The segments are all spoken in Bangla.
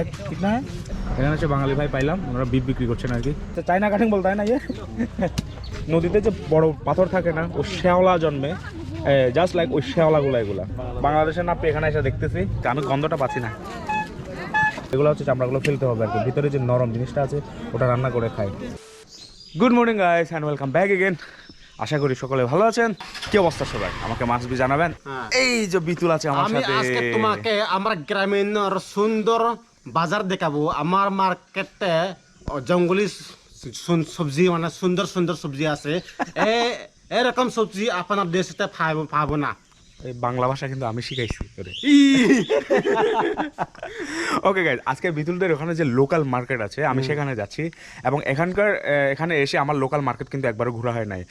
এক কিতনা হ্যাঁ? এখানে হচ্ছে বাঙালি ভাই পাইলাম ওনারা বিপ বিক্রি করছেন আর কি। তো চাইনা কাঠিং বলতে হয় না ইয়ে? নদীতে যে বড় পাথর থাকে না ও শ্যাওলা জন্মে জাস্ট লাইক ওই শ্যাওলাগুলো এগুলা। বাংলাদেশে না পেয়ে এখানে এসে দেখতেছি আমি গন্ধটা পাচ্ছি না। এগুলো হচ্ছে চামড়াগুলো ফেলতে হবে আর কি ভিতরে যে নরম জিনিসটা আছে ওটা রান্না করে খাই। Good morning guys and welcome back again আশা করি সকলে ভালো আছেন। কি অবস্থা সবাই? আমাকে মাছ বি জানাবেন? হ্যাঁ। এই যে বিতুল আছে আমার আমি সাথে। আজকে তোমাকে আমার গ্রামীণ সুন্দর বাজার দেখাবো। আমার মার্কেটে জঙ্গলি সবজি মানে সুন্দর সুন্দর সবজি আছে। এরকম সবজি আপনার দেশে পাবো না। এই বাংলা ভাষা কিন্তু আমি শিখাইছি করে ওকে গাইজ আজকে বিতুলদের ওখানে যে লোকাল মার্কেট আছে আমি সেখানে যাচ্ছি। এবং এখানকার এখানে এসে আমার লোকাল মার্কেট কিন্তু একবারও ঘোরা হয় নাই।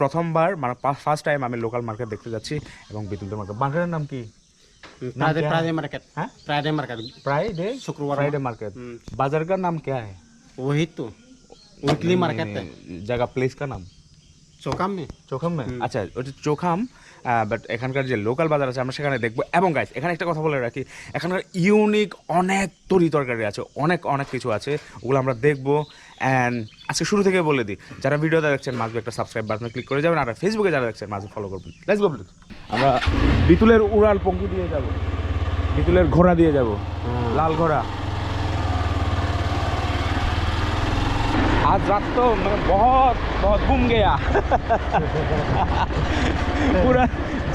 প্রথমবার মানে ফার্স্ট টাইম আমি লোকাল মার্কেট দেখতে যাচ্ছি। এবং বিতুলদের মার্কেট মার্কেটের নাম কি? फ्राइडे फ्राइडे मार्केट हाँ? फ्राइडे मार्केट फ्राइडे शुक्रवार फ्राइडे मार्केट बाजार का नाम क्या है वही तो वीकली मार्केट है जगह प्लेस का नाम चौका में চোখাম আচ্ছা ওটা চোখাম বাট এখানকার যে লোকাল বাজার আছে আমরা সেখানে দেখবো এবং গাইজ এখানে একটা কথা বলে রাখি এখানকার ইউনিক অনেক তরি তরকারি আছে অনেক অনেক কিছু আছে ওগুলো আমরা দেখবো অ্যান্ড আজকে শুরু থেকে বলে দিই যারা ভিডিওতে দেখছেন মাঝে একটা সাবস্ক্রাইব বাটনে ক্লিক করে যাবেন আর ফেসবুকে যারা দেখছেন মাঝে ফলো করবেন লেটস গো আমরা বিতুলের উড়াল পঙ্কি দিয়ে যাব বিতুলের ঘোড়া দিয়ে যাব লাল ঘোড়া आज रात तो मैं बहुत बहुत घूम गया পুরা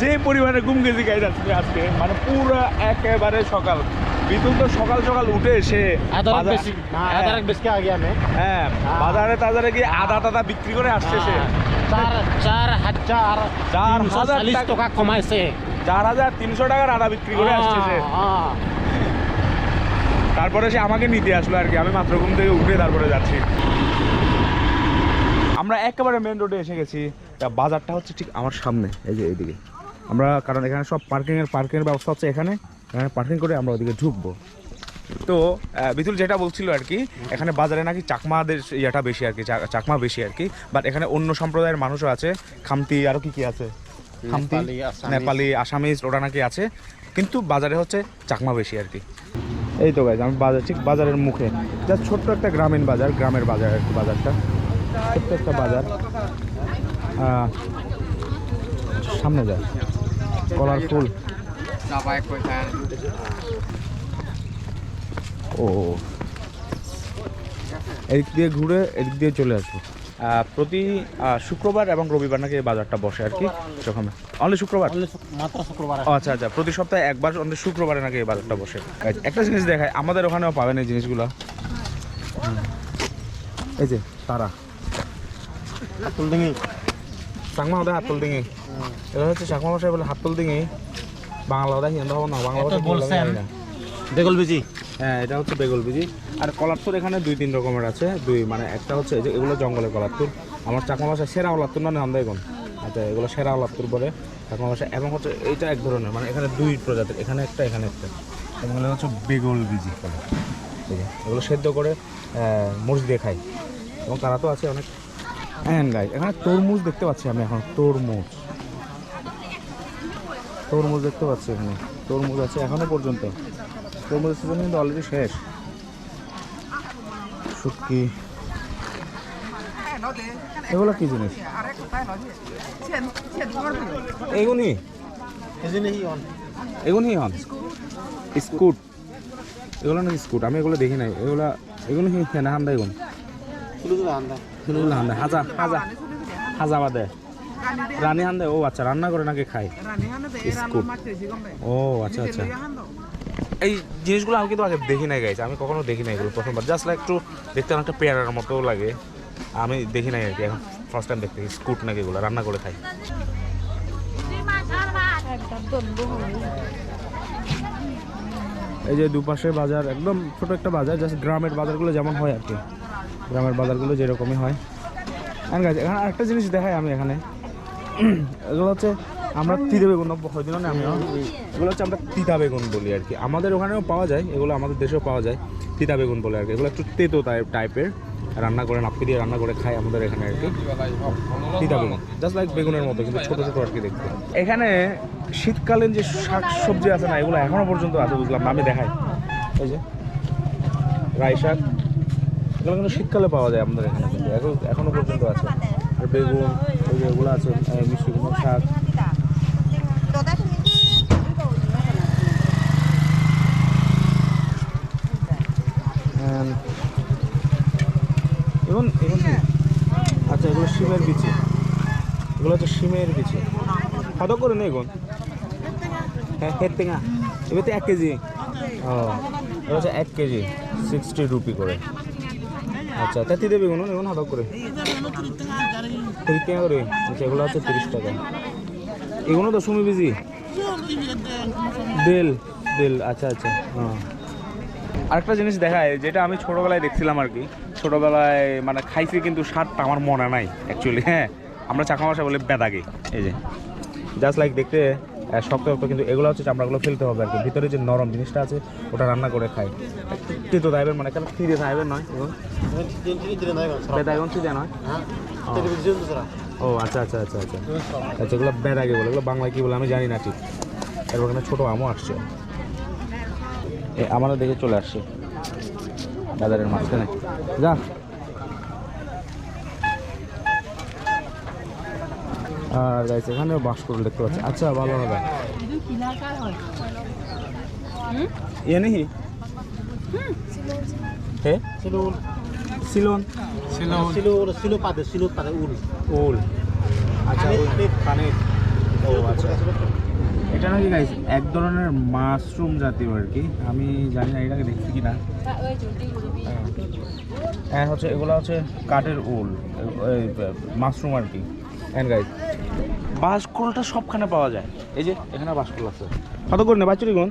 যে পরিমাণে ঘুম গেছি গাইজ আজকে আজকে। মানে পুরা একেবারে সকাল। বিতুল তো সকাল সকাল উঠে এসে হ্যাঁ।, হ্যাঁ বাজারে তাজারে গিয়ে আদা টাদা বিক্রি করে আসছে চার হাজার তিনশো টাকার আদা বিক্রি করে আসছে সে। তারপরে সে আমাকে নিতে আসলো আর কি। আমি মাত্র ঘুম থেকে উঠে তারপরে যাচ্ছি। আমরা একেবারে মেন রোডে এসে গেছি। বাজারটা হচ্ছে ঠিক আমার সামনে এই যে এইদিকে। আমরা কারণ এখানে সব পার্কিংয়ের পার্কিংয়ের ব্যবস্থা হচ্ছে এখানে। এখানে পার্কিং করে আমরা ওদিকে ঢুকবো। তো বিতুল যেটা বলছিল আর কি এখানে বাজারে নাকি চাকমাদের ইয়েটা বেশি আর কি চাকমা বেশি আর কি। বাট এখানে অন্য সম্প্রদায়ের মানুষও আছে খামতি আরও কি কি আছে? খামতি নেপালি, আসামিজ। ওটা নাকি আছে। কিন্তু বাজারে হচ্ছে চাকমা বেশি আর কি। এই তো গাইজ আমি বাজার ঠিক বাজারের মুখে। যা ছোট্ট একটা গ্রামীণ বাজার গ্রামের বাজার আর কি বাজারটা। ছোট্ট একটা বাজার। সামনে যায় কলার ফুল। ও। এদিক দিয়ে ঘুরে এদিক দিয়ে চলে আসব। প্রতি শুক্রবার এবং রবিবার নাকি বাজারটা বসে আর কি? সেখানে অনলি শুক্রবার? আচ্ছা আচ্ছা প্রতি সপ্তাহে একবার অন্তত শুক্রবারে নাকি এই বাজারটা বসে? একটা জিনিস দেখায় আমাদের ওখানেও পাবেন এই জিনিসগুলো। এই যে তারা। চাকমা হতে হাতল ডিঙি। এটা হচ্ছে চাকমা ভাষায় বলে হাতল ডিঙি। বাংলা কথা হিন্দু হব না বাংলা ভাষা বলছেন। না। বেগল বিজি হ্যাঁ এটা হচ্ছে বেগল বিজি আর কলারতুর এখানে দুই তিন রকমের আছে। দুই মানে একটা হচ্ছে এই যে এগুলো জঙ্গলের কলারতুর আমার চাকমা ভাষায় সেরা ওলাত্তুর মানে আন্দাইগন আচ্ছা এগুলো সেরা ওলাত্তুর বলে চাকমা ভাষা এবং হচ্ছে এইটা এক ধরনের মানে এখানে দুই প্রজাতির এখানে একটা এখানে একটা। এগুলো হচ্ছে বেগল বিজি এগুলো সেদ্ধ করে মরিচ দিয়ে খাই এবং তারা তো আছে অনেক হ্যাঁ গাই এখানে তরমুজ দেখতে পাচ্ছি আমি এখন, তরমুজ। তরমুজ দেখতে পাচ্ছি এখানে, তরমুজ আছে এখনও পর্যন্ত। তরমুজের সিজন কিন্তু অলরেডি শেষ। শুটকি। এগুলো কি জিনিস? এগুনি? এগুনি হন। স্কুট। এগুলো নাকি স্কুট, আমি এগুলো দেখি নাই। এগুলো এগুলো কি? হেনা হান্দা এগুন। এগুলো হান্দা, হাজা হাজা হাজা বাদে। রানী ও আচ্ছা রান্না করে নাকি খায়? ও আচ্ছা আচ্ছা। এই জিনিসগুলো আমি কিন্তু আগে দেখি নাই গাইছে আমি কখনো দেখি নাই প্রথমবার। জাস্ট লাইক একটু দেখতে অনেকটা পেয়ারার মতো লাগে। আমি দেখি নাই আর কি, এখন ফার্স্ট টাইম দেখতে। স্কুট নাকি এগুলো, রান্না করে খাই। এই যে দুপাশে বাজার, একদম ছোট একটা বাজার জাস্ট গ্রামের বাজারগুলো যেমন হয় আর কি। গ্রামের বাজারগুলো যেরকমই হয়। আর এখানে আরেকটা জিনিস দেখাই আমি এখানে। এগুলো হচ্ছে আমরা তিতা বেগুন, হয়তো না আমিও এগুলো হচ্ছে আমরা তিতা বেগুন বলি আর কি। আমাদের ওখানেও পাওয়া যায়, এগুলো আমাদের দেশেও পাওয়া যায়, তিতা বেগুন বলে আর কি। এগুলো একটু তেতো টাইপের। রান্না করে, নাপকি দিয়ে রান্না করে খায় আমাদের এখানে আর কি। তিতা বেগুন জাস্ট লাইক বেগুনের মতো, কিন্তু ছোটো, ছোট আর কি দেখতে। এখানে শীতকালীন যে শাক সবজি আছে না, এগুলো এখনও পর্যন্ত আছে, বুঝলাম আমি দেখাই। এই যে রাই শাক এগুলো কিন্তু শীতকালে পাওয়া যায় আমাদের এখানে কিন্তু। এখন এখনও পর্যন্ত আছে। আর বেগুন ওই যে এগুলো আছে মিষ্টি কুমড়ো শাক। এবং আচ্ছা এগুলো শিমের বিচি। এগুলো হচ্ছে শিমের বিচি। কত করে নেই গুণ হ্যাঁ হেড টেঙা এবার তো এক কেজি। ও এটা হচ্ছে এক কেজি সিক্সটি রুপি করে। আচ্ছা তেতি দেবে কোনো? এগুলো হাত করে? তিরিশ টাকা করে। আচ্ছা এগুলো হচ্ছে তিরিশ টাকা। এগুলো তো সুমি বিজি? দেল দেল আচ্ছা আচ্ছা হ্যাঁ। আরেকটা জিনিস দেখায়, যেটা আমি ছোটোবেলায় দেখছিলাম আর কি। ছোটোবেলায় মানে খাইছি কিন্তু স্বাদটা আমার মনে নাই অ্যাকচুয়ালি হ্যাঁ। আমরা চাকা ভাষা বলে বেদাগে, এই যে। জাস্ট লাইক দেখতে শক্ত শক্ত কিন্তু এগুলো হচ্ছে চামড়াগুলো ফেলতে হবে আর কি। ভিতরে যে নরম জিনিসটা আছে, ওটা রান্না করে খাই তিতো দাইবের মানে কেন? ফিরে দাইবের নয় বেদাগন ও আচ্ছা আচ্ছা আচ্ছা আচ্ছা। আচ্ছা এগুলো বেদাগে বলে, এগুলো বাংলায় কী বলে আমি জানি না ঠিক। এরপর এখানে ছোটো আমও আসছে। আমারও দেখে চলে আসছে। বাজারের মাঝখানে। যা। আর গাইছে এখানেও বাস করে দেখতে পাচ্ছি আচ্ছা ভালো হবে। ইয়ে নেই? হে সিলন Silo pada, silo pada ul. ওল আচ্ছা খানিক, ওল, খানিক ও আচ্ছা। এটা নাকি গাইস এক ধরনের মাশরুম জাতীয় আর কি। আমি জানি না এটাকে দেখছি কি না হ্যাঁ হচ্ছে এগুলো হচ্ছে কাঠের উল মাশরুম আর কি। হ্যাঁ গাইস বাঁশকুলটা সবখানে পাওয়া যায়। এই যে এখানে বাঁশকুল আছে। কত করে নেই বাচ্চুরি গুণ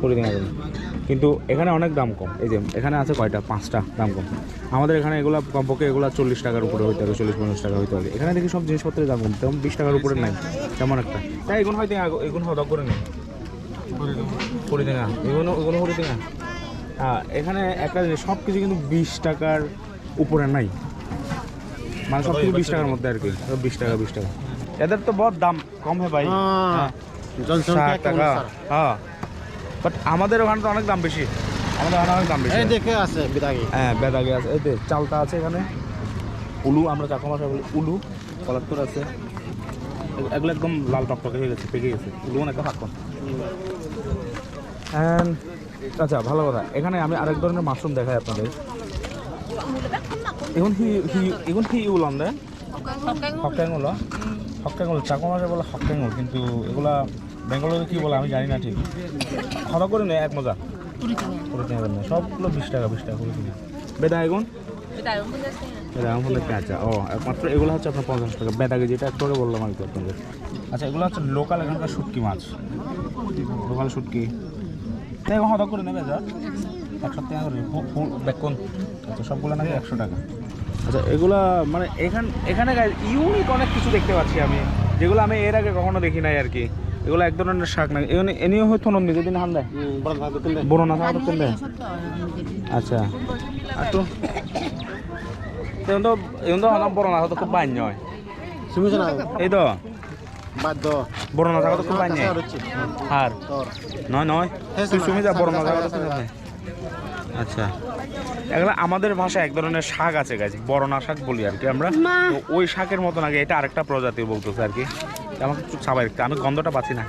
কুড়ি টাকা কিন্তু এখানে অনেক দাম কম। এই যে এখানে আছে কয়টা? পাঁচটা দাম কম। আমাদের এখানে এগুলো কমপক্ষে এগুলো চল্লিশ টাকার উপরে হইতে হবে চল্লিশ পঞ্চাশ টাকা হইতে হবে। এখানে দেখি সব জিনিসপত্রের দাম কম। তেমন বিশ টাকার উপরে নাই। তেমন একটা। তাই এগুলো হয়তো এগুলো হয়তো করে নেই। কুড়ি টাকা। এগুলো এগুলো কুড়ি টাকা। হ্যাঁ এখানে একটা জিনিস সব কিছু কিন্তু বিশ টাকার উপরে নাই। মানে সব কিছু বিশ টাকার মধ্যে আর কি। সব বিশ টাকা বিশ টাকা। এদের তো বহুত দাম কম ভাই। ষাট টাকা। হ্যাঁ। বাট আমাদের ওখানে তো অনেক দাম বেশি। আমাদের ওখানে অনেক দাম বেশি। দেখে আছে বিদাগি। হ্যাঁ বেদাগে আছে। এই চালটা আছে এখানে। উলু আমরা চাকমা ভাষায় বলি উলু। কলাত্তর আছে। এগুলো একদম লাল টকটকে হয়ে গেছে পেকে গেছে। উলু একটা ফাঁক আচ্ছা ভালো কথা। এখানে আমি আরেক ধরনের মাশরুম দেখাই আপনাদের। এখন হি হি এখন হি উলাম দে হকাঙ্গুল হকাঙ্গুল চাকমা ভাষায় বলে হকাঙ্গুল কিন্তু এগুলা বেঙ্গলের কি বলে আমি জানি না ঠিক। ভালো করে নেই এক মজা। সবগুলো বিশ টাকা বিশ টাকা করে বেদা এগুন এরকম হলে কাঁচা। ও, একমাত্র এগুলো হচ্ছে আপনার পঞ্চাশ টাকা। বেদাগে যেটা একটু আগে বললাম কি আপনাদের। আচ্ছা এগুলো হচ্ছে লোকাল এখানকার শুটকি মাছ। লোকাল শুটকি। এখন হঠাৎ করে নেবে যা। একশো টাকা করে বেকন। আচ্ছা সবগুলো নাকি একশো টাকা। আচ্ছা এগুলা মানে এখান এখানে ইউনিক অনেক কিছু দেখতে পাচ্ছি আমি যেগুলো আমি এর আগে কখনো দেখি নাই আর কি। এগুলো এক ধরনের শাক না এনেও হয়তো নন নিজে দিন হান দেয়. বড় না থাকা আচ্ছা। আর তো এখন তো এখন বড় না তো খুব বান্য হয়। sana. এই তো। do. বড় না থাকা তো খুব বান্য হার. নয় নয়। হ্যাঁ, তুই শোনা, যা বড় না থাকা তো আচ্ছা। এগুলো আমাদের ভাষায় এক ধরনের শাক আছে গাছ বড় না শাক বলি আর কি আমরা। ওই শাকের মতন আগে এটা আরেকটা প্রজাতি বলতেছে আর কি। আমাকে একটু রাখতে আমি গন্ধটা পাচ্ছি না।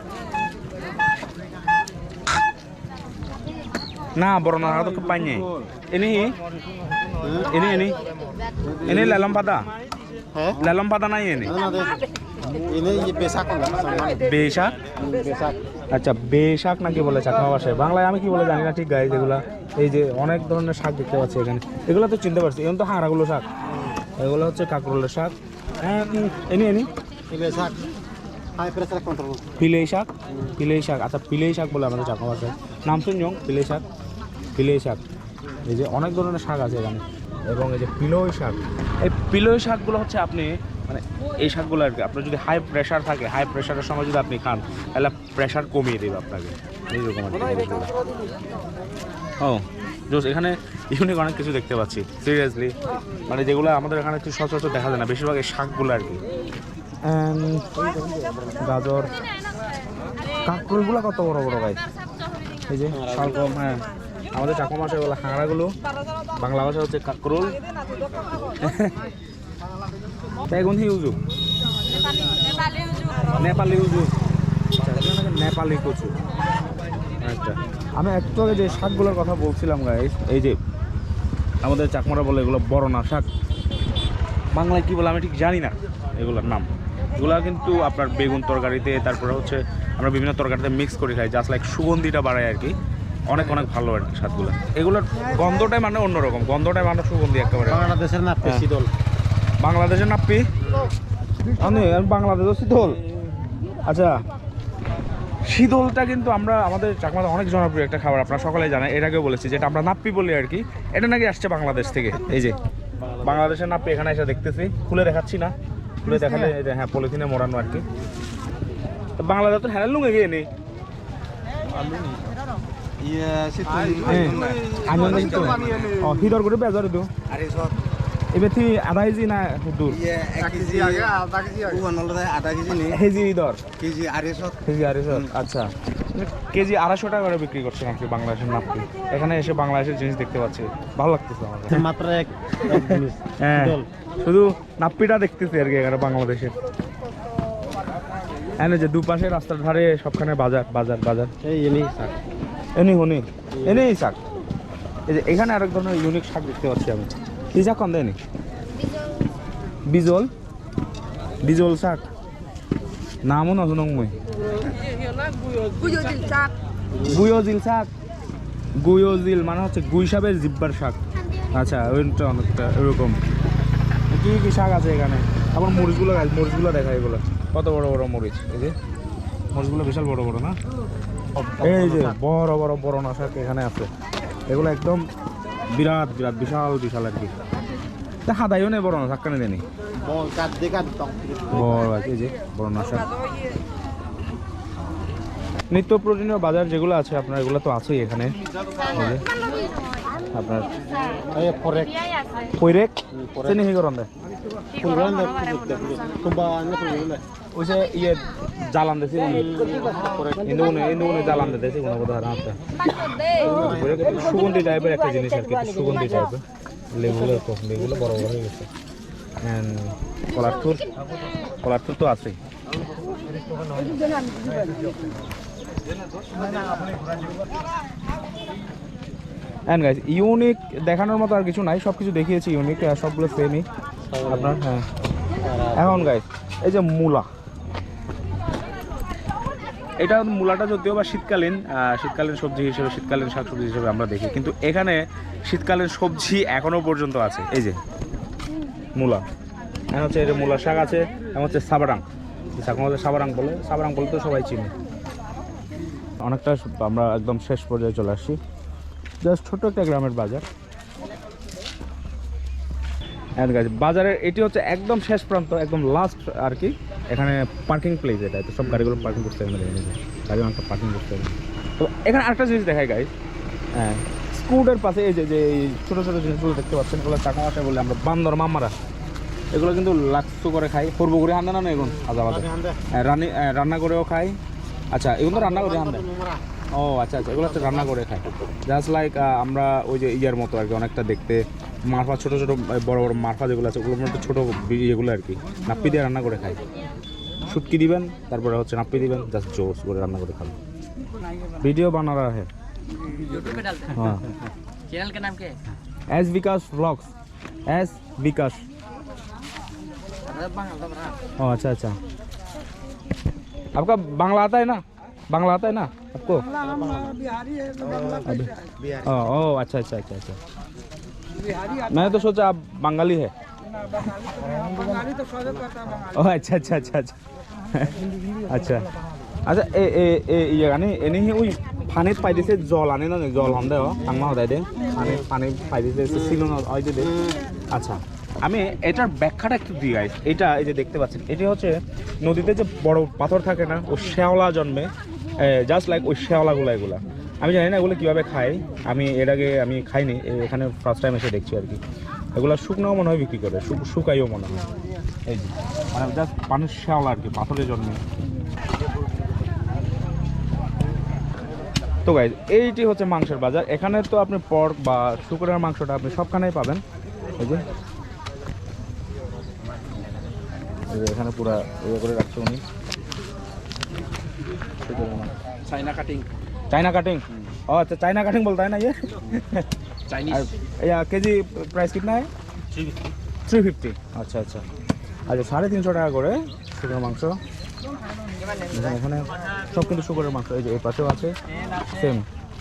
না বড় শাক তো খুব বান্য এনে এনে এনে। এনে লালম পাতা। Eh? লালম পাতা নাই এনে। sama. বেশাক। আচ্ছা বেশাক নাকি বলে চাকমা ভাষায় বাংলায় আমি কি বলে জানি না ঠিক গাই যেগুলো এই যে অনেক ধরনের শাক দেখতে পাচ্ছি এখানে। এগুলো তো চিনতে পারছি এখন তো হাঁড়াগুলো শাক। এগুলো হচ্ছে কাকরোলের শাক। হ্যাঁ এনি এনি? control. পিলেই শাক পিলেই শাক। আচ্ছা পিলেই শাক বলে আমাদের চাকমা ভাষায় নাম শুনছ পিলেই শাক। পিলেই শাক। এই যে অনেক ধরনের শাক আছে এখানে। এবং এই যে পিলোই শাক। এই পিলোই শাকগুলো হচ্ছে আপনি মানে এই শাকগুলো আর কি। আপনার যদি হাই প্রেশার থাকে হাই প্রেশারের সময় যদি আপনি খান তাহলে প্রেশার কমিয়ে দেবে আপনাকে। এইরকম ও জোস এখানে ইউনিক অনেক কিছু দেখতে পাচ্ছি। সিরিয়াসলি মানে যেগুলো আমাদের এখানে একটু সচরাচর দেখা যায় না বেশিরভাগ এই শাকগুলো আর কি। গাজর। কাঁকরোলগুলো কত বড় বড় গাছ এই যে শালগম হ্যাঁ। আমাদের চাকমা ভাষায় বলে হাঁড়াগুলো বাংলা ভাষা হচ্ছে কাকরোল। কোন ইউজু নেপালি উজু। আচ্ছা, নেপালি কচু। আচ্ছা আমি একটু আগে যে শাকগুলোর কথা বলছিলাম গাইস এই যে আমাদের চাকমারা বলে এগুলো বড়না শাক বাংলায় কী বলে আমি ঠিক জানি না এগুলোর নাম। এগুলো কিন্তু আপনার বেগুন তরকারিতে তারপরে হচ্ছে আমরা বিভিন্ন তরকারিতে মিক্স করে খাই জাস্ট লাইক সুগন্ধিটা বাড়ায় আর কি। অনেক অনেক ভালো আর কি স্বাদগুলো এগুলোর গন্ধটাই মানে অন্যরকম গন্ধটাই মানে সুগন্ধি একেবারে। বাংলাদেশের না পেশি বাংলাদেশের নাপ্পি আমি বাংলাদেশের শীতল। আচ্ছা শীতলটা কিন্তু আমরা আমাদের চাকমাতে অনেক জনপ্রিয় একটা খাবার আপনারা সকলে জানেন এর আগেও বলেছি যেটা আমরা নাপ্পি বলি আর কি। এটা নাকি আসছে বাংলাদেশ থেকে এই যে। বাংলাদেশের নাপ্পি এখানে এসে দেখতেছি। খুলে দেখাচ্ছি না। খুলে দেখালে হ্যাঁ পলিথিনে মোড়ানো আর কি। তো বাংলাদেশ তো হ্যাঁ লুঙে গিয়ে নেই আনন্দ হিদর করে বেজার দিও। এবার তুই আধা কেজি না দূর? কেজি দর? কেজি আড়াইশো আচ্ছা। কেজি আড়াইশো টাকা করে বিক্রি করছেন আপনি বাংলাদেশের নাপকি? এখানে এসে বাংলাদেশের জিনিস দেখতে পাচ্ছি। ভালো লাগতেছে আমার মাত্র এক হ্যাঁ। শুধু নাপ্পিটা দেখতেছি আর কি এখানে বাংলাদেশের। এনে যে দুপাশে রাস্তার ধারে সবখানে বাজার বাজার বাজার। এই এনেই শাক। এনি হনি এনেই শাক। এই যে এখানে আরেক ধরনের ইউনিক শাক দেখতে পাচ্ছি আমি। কি শাক কন দেয়নি বিজল বিজল শাক নামও না শুনং মই গুয়োজিল শাক গুয়োজিল মানে হচ্ছে গুই সাপের জিব্বার শাক। আচ্ছা ওইটা অনেকটা এরকম। কি কি শাক আছে এখানে? আবার মরিচগুলো গাছ মরিচগুলো দেখা এগুলো। কত বড় বড় মরিচ? এই যে মরিচগুলো বিশাল বড় বড় না? এই যে বড় বড় বড় না শাক এখানে আছে। এগুলো একদম বিরাট বিরাট বিশাল বিশাল আর কি তা হাদাইও নেই বড় না শাক কানে দেনি বড় আর কি, যে বড় না শাক নিত্য প্রয়োজনীয় বাজার যেগুলো আছে আপনার এগুলো তো আছেই এখানে। আপনার এই চিনি হি করন দে ওই যে ইয়ে জ্বালান সুগন্ধি টাইপের একটা জিনিস আর কি সুগন্ধি টাইপের লেবুগুলো লেবুগুলো বড় বড় হয়ে গেছে কলার তো আছেই অ্যান্ড ইউনিক দেখানোর মতো আর কিছু নাই সব কিছু দেখিয়েছি ইউনিক সবগুলো সেমই আপনার? হ্যাঁ। এখন গাইজ এই যে মূলা। এটা মূলাটা যদিও বা শীতকালীন শীতকালীন সবজি হিসেবে শীতকালীন শাকসবজি হিসেবে আমরা দেখি কিন্তু এখানে শীতকালীন সবজি এখনও পর্যন্ত আছে। এই যে মূলা। এখন হচ্ছে এই যে মূলার শাক আছে এবং হচ্ছে সাবারাং হচ্ছে সাবারাং বলে সাবারাং বলে তো সবাই চিনে। অনেকটা আমরা একদম শেষ পর্যায়ে চলে আসছি। জাস্ট ছোট একটা গ্রামের বাজার। And guys, বাজারের এটি হচ্ছে একদম শেষ প্রান্ত একদম লাস্ট আর কি এখানে পার্কিং প্লেস এটা তো সব গাড়িগুলো পার্কিং করতে হবে গাড়ি অনেকটা পার্কিং করতে হবে। তো এখানে আরেকটা জিনিস দেখায় গাইজ হ্যাঁ। স্কুলের পাশে এই যে যে এই ছোটো ছোটো জিনিসগুলো দেখতে পাচ্ছেন এগুলো চাকা মাসে বলে আমরা বান্দর মামারা। এগুলো কিন্তু লাক্সু করে খাই। পূর্ব করে হান্দা না এখন আজা বাজে রান্নি রান্না করেও খাই। আচ্ছা এগুলো তো রান্না করে হান্দা? ও আচ্ছা আচ্ছা এগুলো হচ্ছে রান্না করে খাই জাস্ট লাইক আমরা ওই যে ইয়ার মতো আর কি অনেকটা দেখতে মারফা ছোটো ছোটো বড় বড় মারফা যেগুলো আছে ওগুলোর মধ্যে ছোটো বি- ইয়েগুলো আর কি নাপ্পি দিয়ে রান্না করে খাই শুটকি দিবেন তারপরে হচ্ছে নাপ্পি দিবেন জাস্ট জোস করে রান্না করে খাবেন ভিডিও বানা রা হ্যাঁ यूट्यूब पे डालते हैं हाँ चैनल का नाम क्या है S Vikas vlogs S Vikas अरे बांग्ला तो बना ओ अच्छा अच्छा आपका बांग्ला आता है ना बांग्ला आता है ना आपको अभी- ओ ओ अच्छा अच्छा अच्छा अच्छा मैंने तो सोचा आप बंगाली है ओ अच्छा अच्छा अच्छा अच्छा আচ্ছা আচ্ছা এ এ এ ইয়ে আনি এনে ওই পানিত পাই দিছে জল আনে না জল হম দে আংমা হদাই দে পানি পানি পাই দিছে ছিল না ওই যে দে আচ্ছা আমি এটার ব্যাখ্যাটা একটু দিই গাইস এটা এই যে দেখতে পাচ্ছেন এটি হচ্ছে নদীতে যে বড় পাথর থাকে না ও শ্যাওলা জন্মে জাস্ট লাইক ওই শ্যাওলাগুলো এগুলা আমি জানি না এগুলো কীভাবে খাই। আমি এর আগে আমি খাইনি, এ- এখানে ফার্স্ট টাইম এসে দেখছি আর কি। এগুলো শুকনাও মনে হয় বিক্রি করে, শুক- শুকাইও মনে হয়। এই যে মানে জাস্ট পানির শ্যাওলা আর কি, পাথরের জন্মে তো গাইজ এইটি হচ্ছে মাংসের বাজার। এখানে তো আপনি পর্ক বা শুকুরের মাংসটা আপনি সবখানেই পাবেন। এই যে। এখানে পুরা ইয়ে করে রাখছে উনি। চাইনা কাটিং চাইনা কাটিং ও अच्छा चाइना कटिंग बोलता है ना ये চাইনিজ और या के जी प्राइस कितना है থ্রি ফিফটি আচ্ছা আচ্ছা আচ্ছা সাড়ে তিনশো টাকা করে শুকনো মাংস দেখুন এখানে সব কিন্তু শুকরের মাংস এই যে এই পাশেও আছে সেম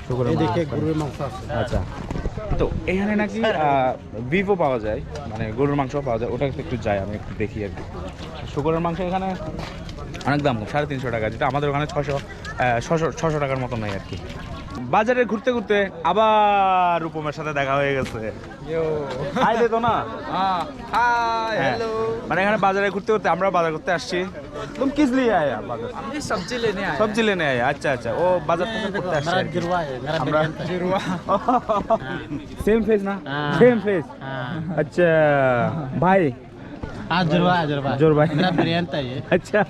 শুকরের এদিকে মাংস গরুর মাংস আছে আচ্ছা তো এখানে নাকি বিফও পাওয়া যায় মানে গরুর মাংসও পাওয়া যায় ওটা একটু যাই আমি একটু দেখি আর কি শুকরের মাংস এখানে অনেক দাম কম সাড়ে তিনশো টাকা যেটা আমাদের ওখানে ছশো ছশো ছশো টাকার মতো নেই আর কি বাজারে ঘুরতে ঘুরতে আবার রূপমের সাথে দেখা হয়ে গেছে হাই দে তো না হাই হ্যাঁ। মানে এখানে বাজারে ঘুরতে ঘুরতে আমরা বাজার করতে আসছি তুম কিস লিয়ে আয়া বাজার আমি সবজি লেনে আয়া সবজি লেনে আয়া আচ্ছা আচ্ছা ও বাজার থেকে করতে আসছে मेरा আর কি। गिरवा है मेरा আমরা गिरवा सेम फेस ना हाँ। सेम फेस हाँ अच्छा भाई আচ্ছা।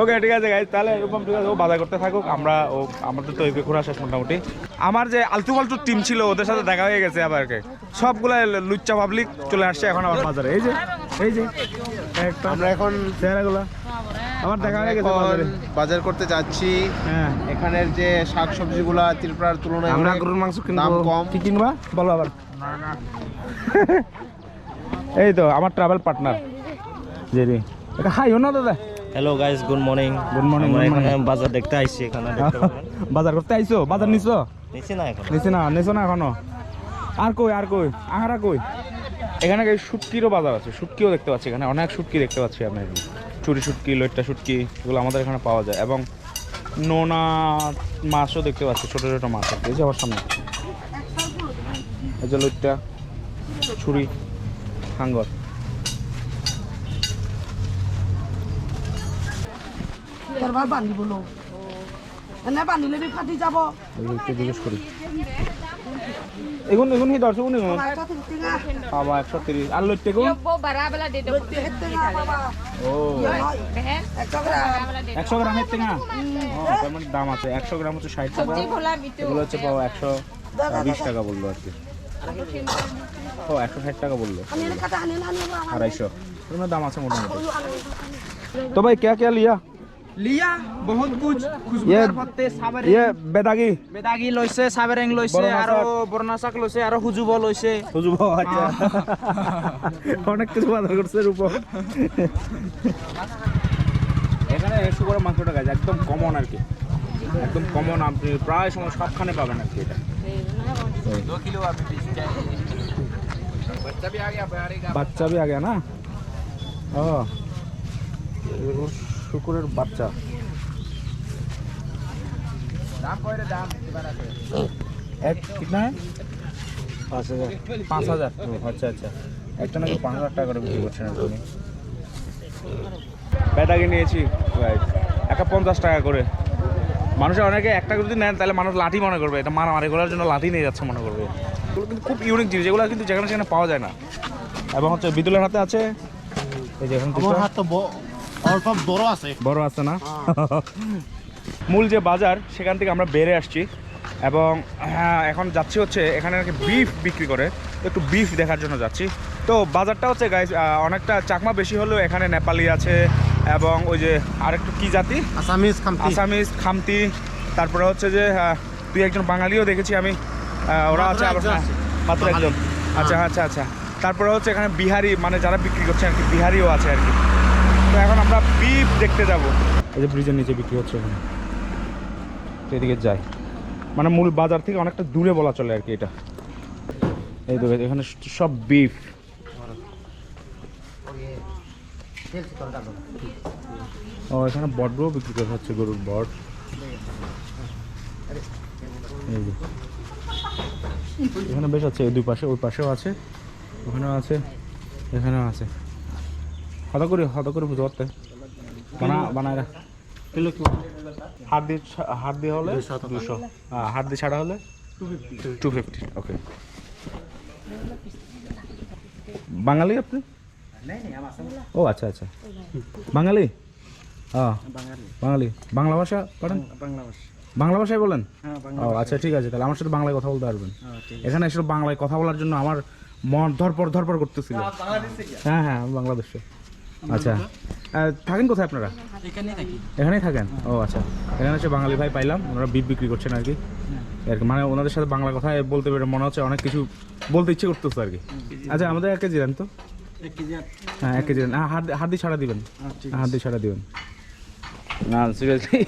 ওকে ঠিক আছে গাইজ তাহলে এরকম ঠিক আছে ও বাজার করতে থাকুক। আমরা ও আমাদের তো এদিকে ঘোরা শেষ মোটামুটি। আমার যে আলতু ফালতু টিম ছিল ওদের সাথে দেখা হয়ে গেছে আবার সবগুলা লুচ্চা পাবলিক চলে আসছে এখন আবার বাজারে। এই যে এই যে আমরা এখন চেহারাগুলো। আমার দেখা হয়ে গেছে বাজারে। বাজার করতে যাচ্ছি। হ্যাঁ। এখানের যে শাক সবজিগুলা ত্রিপুরার তুলনায় আমরা গরুর মাংস কিনবো। কম। কি কিনবা? বলো আবার। এই তো আমার ট্রাভেল পার্টনার জেরি। এটা হাইও না দাদা। Hello guys good morning good morning বাজার দেখতে আইছি এখানে বাজার করতে আইছো? বাজার নিছো? নিছি না এখন। নিছে না নিছো না এখনও? আর কই আর কই? আহারা কই? এখানে শুটকিরও বাজার আছে শুটকিও দেখতে পাচ্ছি এখানে অনেক শুটকি দেখতে পাচ্ছি আমি চুরি শুটকি লইট্টা শুটকি এগুলো আমাদের এখানে পাওয়া যায়। এবং নোনা মাছও দেখতে পাচ্ছি ছোটো ছোটো মাছ এই যে আমার সামনে। এই যে লইট্টা ছুরি। হাঙ্গর জিজ্ঞেস করি। এগুন উনি একশো তিরিশ। ও। একশো গ্রাম। না মানে দাম আছে। একশো গ্রাম হচ্ছে ষাট টাকা। হচ্ছে একশো বিশ টাকা বলল আর কি। ও একশো ষাট টাকা বলল। আড়াইশো। তোমার দাম আছে মোটামুটি। তো ভাই কে কে লিয়া? লিয়া বহুত কুছ খুশবুদার পত্তে সাবেরিং। ইয়ে বেদাগি। বেদাগি লইছে সাবেরিং লইছে আর বর্ণাশাক লইছে আর হুজুব লইছে হুজুব আচ্ছা। অনেক কিছু বাজার করছে রূপ এখানে একশো করে মাংসটা গাছ একদম কমন আর কি। একদম কমন আপনি প্রায় সময় সবখানে পাবেন আর কি এটা। বাচ্চা বি আগে না শুকুরের বাচ্চা এক পাঁচ হাজার পাঁচ হাজার আচ্ছা আচ্ছা একটা নাকি পাঁচ হাজার টাকা করে বিক্রি করছেন আপনি ব্যাটাকে নিয়েছি একা পঞ্চাশ টাকা করে মানুষের অনেকে একটা যদি নেন তাহলে মানুষ লাঠি মনে করবে। এটা মারামারি করার জন্য লাঠি নিয়ে যাচ্ছে মনে করবে। এগুলো কিন্তু খুব ইউনিক জিনিস এগুলো কিন্তু যেখানে সেখানে পাওয়া যায় না। এবং হচ্ছে বিদুলের হাতে আছে। এই যে অল্প বড় আছে। বড় আছে না? মূল যে বাজার সেখান থেকে আমরা বেড়ে আসছি। এবং হ্যাঁ এখন যাচ্ছি হচ্ছে এখানে নাকি বিফ বিক্রি করে। একটু বিফ দেখার জন্য যাচ্ছি। তো বাজারটা হচ্ছে গাইজ অনেকটা চাকমা বেশি হলেও এখানে নেপালি আছে এবং ওই যে আরেকটু কি জাতি? আসামিজ খামতি। আসামিজ খামতি। তারপরে হচ্ছে যে দুই একজন বাঙালিও দেখেছি আমি। ওরা আছে আবার হ্যাঁ, মাত্র একজন। আচ্ছা আচ্ছা আচ্ছা। তারপরে হচ্ছে এখানে বিহারি মানে যারা বিক্রি করছে আর কি বিহারিও আছে আর কি। তো এখন আমরা বিফ দেখতে যাব। এই যে ব্রিজের নিচে বিক্রি হচ্ছে এখানে তো এদিকে যাই। মানে মূল বাজার থেকে অনেকটা দূরে বলা চলে আর কি এটা। এই তো এখানে সব বিফ ও এখানে বটগুলো বিক্রি করা হচ্ছে গরুর বট। এখানে বেশ আছে দুই পাশে ওই পাশেও আছে ওখানেও আছে এখানেও আছে। হতা করে হতা করে বুঝতে পারতে। বানা বানায় রাখ। কিলো কি? হাত দিয়ে হাত দিয়ে হলে দুশো হাত দিয়ে ছাড়া হলে টু ফিফটি ওকে বাঙালি আপনি? ও আচ্ছা আচ্ছা। বাঙালি? হ্যাঁ বাঙালি। বাংলা ভাষা পড়েন বাংলা ভাষা। বাংলা ভাষায় বলেন? ও আচ্ছা ঠিক আছে তাহলে আমার সাথে বাংলায় কথা বলতে পারবেন। এখানে এসে বাংলায় কথা বলার জন্য আমার মন ধরপর ধরপর করতেছিল। হ্যাঁ হ্যাঁ বাংলাদেশে। আচ্ছা। থাকেন কোথায় আপনারা? এখানেই থাকেন? ও আচ্ছা। এখানে এসে বাঙালি ভাই পাইলাম ওনারা বিপ বিক্রি করছেন আর কি। আর মানে ওনাদের সাথে বাংলা কথা বলতে পেরে মনে হচ্ছে অনেক কিছু বলতে ইচ্ছে করতেছে আর কি। আচ্ছা আমাদের এক কেজি দেন তো। হ্যাঁ এক কেজি হ্যাঁ হাত হাত দিয়ে ছাড়া দিবেন। হ্যাঁ, হাত দিয়ে ছাড়া দিবেন। না সিরিয়াসলি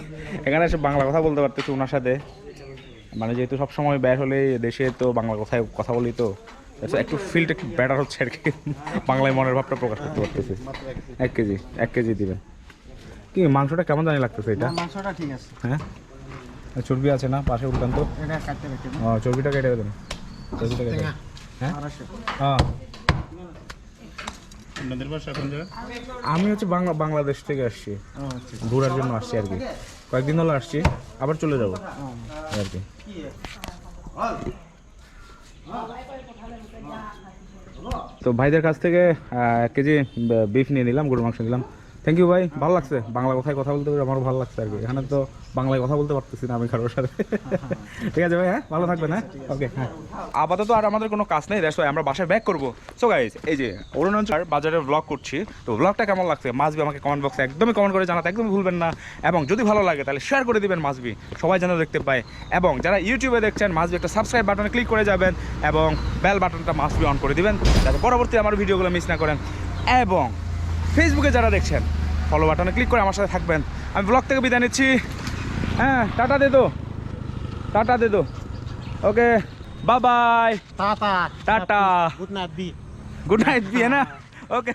এখানে এসে বাংলা কথা বলতে পারতেছি ওনার সাথে। মানে যেহেতু সব সময় বের হলে দেশে তো বাংলা কথায় কথা বলি তো আচ্ছা, একটু ফিলটা একটু বেটার হচ্ছে আর কি। বাংলায় মনের ভাবটা প্রকাশ করতে পারতেছি। এক কেজি এক কেজি দিবেন। কি মাংসটা কেমন জানি লাগতেছে এটা? মাংসটা ঠিক আছে। হ্যাঁ? চর্বি আছে না পাশে উঠতাম তো? চর্বিটা কেটে দেবেন। চর্বিটা কেটে দেবেন। হ্যাঁ। হ্যাঁ আমি হচ্ছে বাংলা বাংলাদেশ থেকে আসছি। ঘোরার জন্য আসছি আর কি। কয়েকদিন হলো আসছি আবার চলে যাব। আর কি। তো ভাইদের কাছ থেকে এক কেজি বিফ নিয়ে নিলাম গরু মাংস নিলাম। থ্যাংক ইউ ভাই। ভালো লাগছে। বাংলা কথায় কথা বলতে পেরে আমারও ভালো লাগছে আর কি। এখানে তো বাংলায় কথা বলতে পারতেছি না আমি কারোর সাথে। ঠিক আছে ভাই হ্যাঁ? ভালো থাকবেন হ্যাঁ? ওকে হ্যাঁ। আপাতত আর আমাদের কোনো কাজ নেই দ্যাটস আমরা বাসায় ব্যাক করব। সো গাইজ এই যে অরুণাচল বাজারে ব্লগ করছি, তো ব্লগটা কেমন লাগছে? মাসবি আমাকে কমেন্ট বক্সে একদমই কমেন্ট করে জানাতে একদমই ভুলবেন না। এবং যদি ভালো লাগে, তাহলে শেয়ার করে দিবেন মাসবি সবাই যেন দেখতে পায়। এবং যারা ইউটিউবে দেখছেন মাসবি একটা সাবস্ক্রাইব বাটনে ক্লিক করে যাবেন এবং বেল বাটনটা মাসবি অন করে দিবেন, যাতে পরবর্তী আমার ভিডিওগুলো মিস না করেন। এবং ফেসবুকে যারা দেখছেন ফলো বাটনে ক্লিক করে আমার সাথে থাকবেন। আমি ব্লগ থেকে বিদায় নিচ্ছি। হ্যাঁ টাটা দে দো টাটা দে দো ওকে বা bye tata. Tata good night B good night বি হ্যাঁ। না ওকে